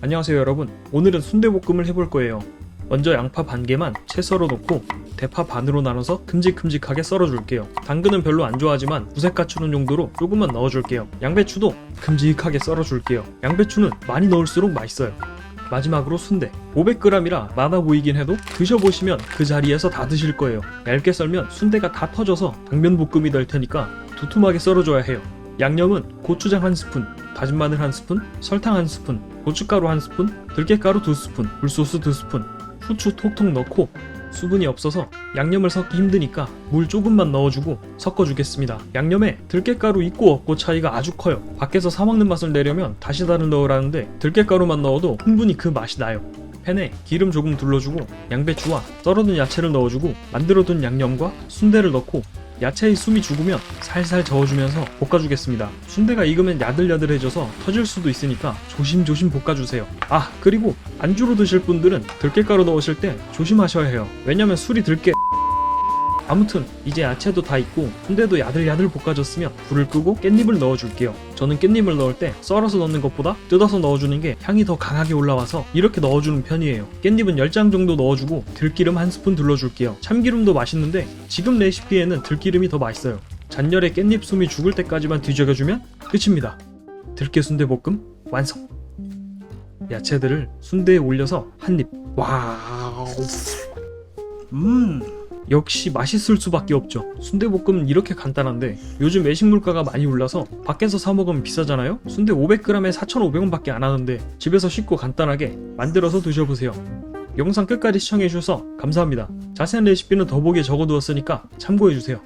안녕하세요 여러분. 오늘은 순대볶음을 해볼 거예요. 먼저 양파 반 개만 채 썰어 놓고 대파 반으로 나눠서 큼직큼직하게 썰어 줄게요. 당근은 별로 안 좋아하지만 무색 갖추는 용도로 조금만 넣어 줄게요. 양배추도 큼직하게 썰어 줄게요. 양배추는 많이 넣을수록 맛있어요. 마지막으로 순대. 500g이라 많아 보이긴 해도 드셔보시면 그 자리에서 다 드실 거예요. 얇게 썰면 순대가 다 터져서 당면 볶음이 될 테니까 두툼하게 썰어줘야 해요. 양념은 고추장 한 스푼, 다진 마늘 한 스푼, 설탕 한 스푼, 고춧가루 한 스푼, 들깨가루 두 스푼, 굴소스 두 스푼, 후추 톡톡 넣고 수분이 없어서 양념을 섞기 힘드니까 물 조금만 넣어주고 섞어주겠습니다. 양념에 들깨가루 있고 없고 차이가 아주 커요. 밖에서 사 먹는 맛을 내려면 다시다를 넣으라는데 들깨가루만 넣어도 충분히 그 맛이 나요. 팬에 기름 조금 둘러주고 양배추와 썰어둔 야채를 넣어주고 만들어둔 양념과 순대를 넣고 야채의 숨이 죽으면 살살 저어주면서 볶아주겠습니다. 순대가 익으면 야들야들해져서 터질 수도 있으니까 조심조심 볶아주세요. 아 그리고 안주로 드실 분들은 들깨가루 넣으실 때 조심하셔야 해요. 왜냐면 술이 들깨 아무튼 이제 야채도 다 익고 순대도 야들야들 볶아졌으면 불을 끄고 깻잎을 넣어줄게요. 저는 깻잎을 넣을 때 썰어서 넣는 것보다 뜯어서 넣어주는 게 향이 더 강하게 올라와서 이렇게 넣어주는 편이에요. 깻잎은 10장 정도 넣어주고 들기름 한 스푼 둘러줄게요. 참기름도 맛있는데 지금 레시피에는 들기름이 더 맛있어요. 잔열에 깻잎 숨이 죽을 때까지만 뒤적여주면 끝입니다. 들깨 순대 볶음 완성. 야채들을 순대에 올려서 한 입. 와우. 음. 역시 맛있을 수밖에 없죠. 순대볶음은 이렇게 간단한데 요즘 외식 물가가 많이 올라서 밖에서 사 먹으면 비싸잖아요. 순대 500g에 4,500원밖에 안 하는데 집에서 쉽고 간단하게 만들어서 드셔보세요. 영상 끝까지 시청해주셔서 감사합니다. 자세한 레시피는 더보기에 적어두었으니까 참고해주세요.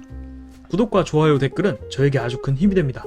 구독과 좋아요 댓글은 저에게 아주 큰 힘이 됩니다.